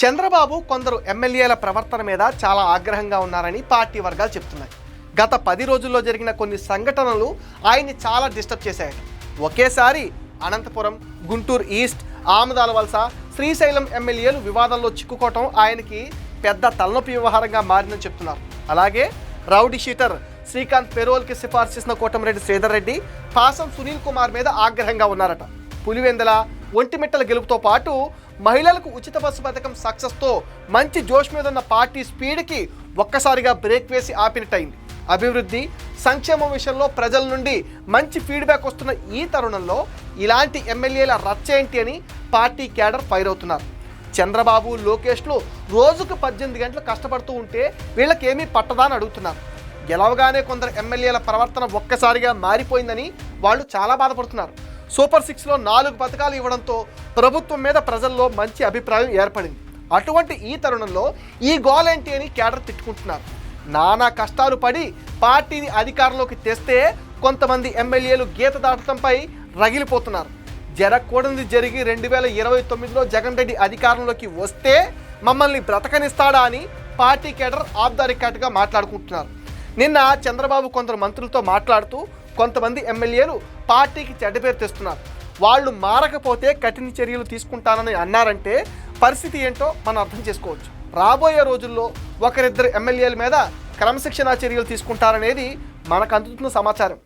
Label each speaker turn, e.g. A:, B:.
A: చంద్రబాబు కొందరు ఎమ్మెల్యేల ప్రవర్తన మీద చాలా ఆగ్రహంగా ఉన్నారని పార్టీ వర్గాలు చెప్తున్నాయి. గత పది రోజుల్లో జరిగిన కొన్ని సంఘటనలు ఆయన్ని చాలా డిస్టర్బ్ చేశాయట. ఒకేసారి అనంతపురం గుంటూరు ఈస్ట్ ఆమదాల వలస శ్రీశైలం ఎమ్మెల్యేలు వివాదంలో చిక్కుకోవటం ఆయనకి పెద్ద తలనొప్పి వ్యవహారంగా మారిందని చెప్తున్నారు. అలాగే రౌడీ షీటర్ శ్రీకాంత్ పెరోల్కి సిఫార్సు చేసిన కోటమిరెడ్డి శ్రీధర్ రెడ్డి పాసం సునీల్ కుమార్ మీద ఆగ్రహంగా ఉన్నారట. పులివెందల ఒంటిమిట్టల గెలుపుతో పాటు మహిళలకు ఉచిత బస్సు పథకం సక్సెస్తో మంచి జోష్ మీద ఉన్న పార్టీ స్పీడ్కి ఒక్కసారిగా బ్రేక్ వేసి ఆపినట్టయింది. అభివృద్ధి సంక్షేమం విషయంలో ప్రజల నుండి మంచి ఫీడ్బ్యాక్ వస్తున్న ఈ తరుణంలో ఇలాంటి ఎమ్మెల్యేల రచ్చ ఏంటి అని పార్టీ క్యాడర్ ఫైర్ అవుతున్నారు. చంద్రబాబు లోకేష్లు రోజుకు పద్దెనిమిది గంటలు కష్టపడుతూ ఉంటే వీళ్ళకేమీ పట్టదా అని అడుగుతున్నారు. గెలవగానే కొందరు ఎమ్మెల్యేల ప్రవర్తన ఒక్కసారిగా మారిపోయిందని వాళ్ళు చాలా బాధపడుతున్నారు. సూపర్ సిక్స్లో నాలుగు పథకాలు ఇవ్వడంతో ప్రభుత్వం మీద ప్రజల్లో మంచి అభిప్రాయం ఏర్పడింది. అటువంటి ఈ తరుణంలో ఈ గోల్ ఏంటి అని కేడర్ తిట్టుకుంటున్నారు. నానా కష్టాలు పడి పార్టీని అధికారంలోకి తెస్తే కొంతమంది ఎమ్మెల్యేలు గీత దాటడంపై రగిలిపోతున్నారు. జరగకూడనిది జరిగి రెండు వేల ఇరవై తొమ్మిదిలో జగన్ రెడ్డి అధికారంలోకి వస్తే మమ్మల్ని బ్రతకనిస్తాడా అని పార్టీ కేడర్ ఆఫ్ మాట్లాడుకుంటున్నారు. నిన్న చంద్రబాబు కొందరు మంత్రులతో మాట్లాడుతూ కొంతమంది ఎమ్మెల్యేలు పార్టీకి చెడ్డ పేరు తెస్తున్నారు. వాళ్ళు మారకపోతే కఠిన చర్యలు తీసుకుంటానని అన్నారంటే పరిస్థితి ఏంటో మనం అర్థం చేసుకోవచ్చు. రాబోయే రోజుల్లో ఒకరిద్దరు ఎమ్మెల్యేల మీద క్రమశిక్షణా చర్యలు తీసుకుంటారనేది మనకు అందుతున్న సమాచారం.